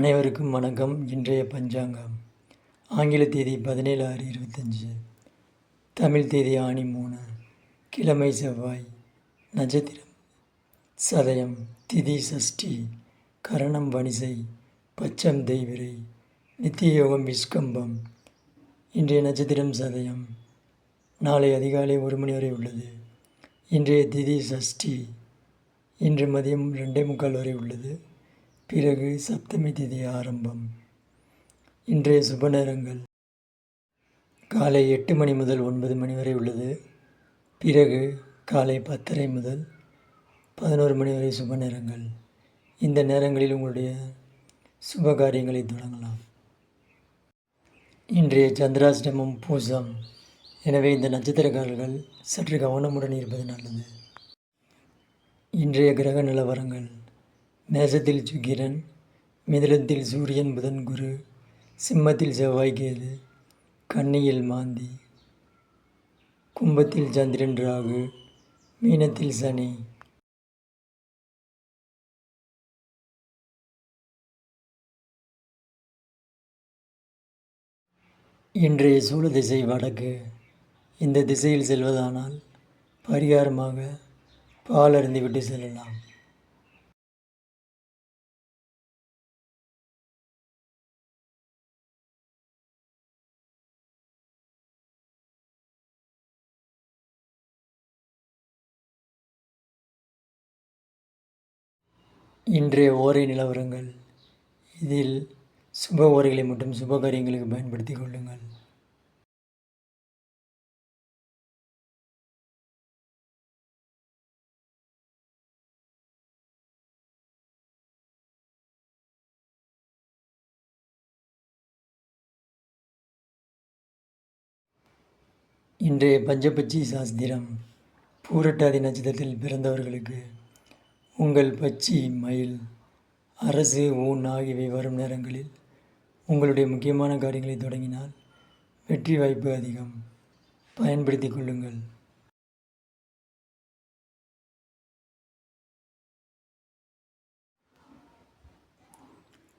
அனைவருக்கும் வணக்கம். இன்றைய பஞ்சாங்கம். ஆங்கில தேதி பதினேழு ஆறு இருபத்தஞ்சி. தமிழ் தேதி ஆணி மூணு. கிழமை செவ்வாய். நட்சத்திரம். சதயம். திதி சஷ்டி. கரணம் வணிசை. பச்சம் தெய்விரை நித்திய யோகம் விஸ்கம்பம். இன்றைய நட்சத்திரம் சதயம். நாளை அதிகாலை ஒரு மணி வரை உள்ளது. இன்றைய திதி சஷ்டி. இன்று மதியம் ரெண்டே முக்கால் வரை உள்ளது. பிறகு சப்தமி திதி ஆரம்பம். இன்றைய சுப நேரங்கள். காலை எட்டு மணி முதல் ஒன்பது மணி வரை உள்ளது. பிறகு காலை பத்தரை முதல் பதினோரு மணி வரை சுப நேரங்கள். இந்த நேரங்களில் உங்களுடைய சுப காரியங்களை தொடங்கலாம். இன்றைய சந்திராஷ்டமம் பூசம். எனவே இந்த நட்சத்திரக்காரர்கள் சற்று கவனமுடன் இருப்பது நல்லது. இன்றைய கிரக நிலவரங்கள். மேசத்தில் சுக்கிரன் மிதிலத்தில் சூரியன் புதன் குரு சிம்மத்தில் செவ்வாய் கேது கன்னியில் மாந்தி கும்பத்தில் சந்திரன் ராகு மீனத்தில் சனி. இன்றைய சூழ திசை வடக்கு. இந்த திசையில் செல்வதானால் பரிகாரமாக பால் அருந்திவிட்டு செல்லலாம். இன்றைய ஓரை நிலவரங்கள். இதில் சுப ஓரைகளை மட்டும் சுப காரியங்களுக்கு பயன்படுத்திக் கொள்ளுங்கள். இன்றைய பஞ்சபட்சி சாஸ்திரம் பூரட்டாதி நட்சத்திரத்தில் பிறந்தவர்களுக்கு உங்கள் பச்சி மயில் அரசு ஊன் ஆகியவை வரும் நேரங்களில் உங்களுடைய முக்கியமான காரியங்களை தொடங்கினால் வெற்றி வாய்ப்பு அதிகம். பயன்படுத்திக் கொள்ளுங்கள்.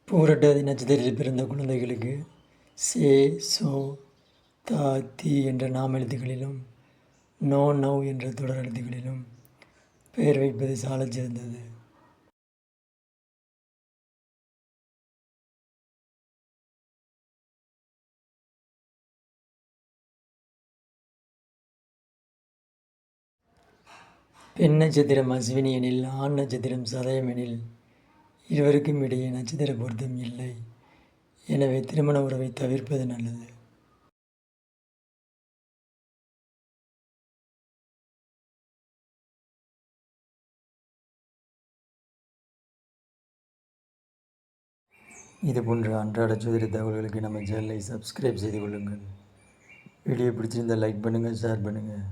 பூரட்டாதி நட்சத்திரத்தில் பிறந்த குழந்தைகளுக்கு சே சோ தா தி என்ற நாம் எழுத்துக்களிலும் நோ நவ் என்ற தொடர் எழுத்துக்களிலும் பெயர் வைப்பது சாலச் சிறந்தது. பெண் நட்சத்திரம் அஸ்வினி எனில் ஆண் நட்சத்திரம் சதயம் எனில் இருவருக்கும் இடையே நட்சத்திர பொருத்தம் இல்லை. எனவே திருமண உறவை தவிர்ப்பது நல்லது. இது போன்ற அன்றாட ஜோதிட தகவல்களுக்கு நம்ம சேனலை சப்ஸ்கிரைப் செய்து கொள்ளுங்கள். வீடியோ பிடிச்சிருந்தால் லைக் பண்ணுங்கள் ஷேர் பண்ணுங்கள்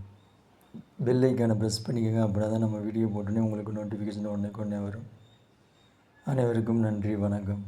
பெல் ஐக்கானை ப்ரெஸ் பண்ணிக்கோங்க அப்படின்னா தான் நம்ம வீடியோ போட்டோன்னே உங்களுக்கு நோட்டிஃபிகேஷன் உடனே கொண்டே வரும். அனைவருக்கும் நன்றி வணக்கம்.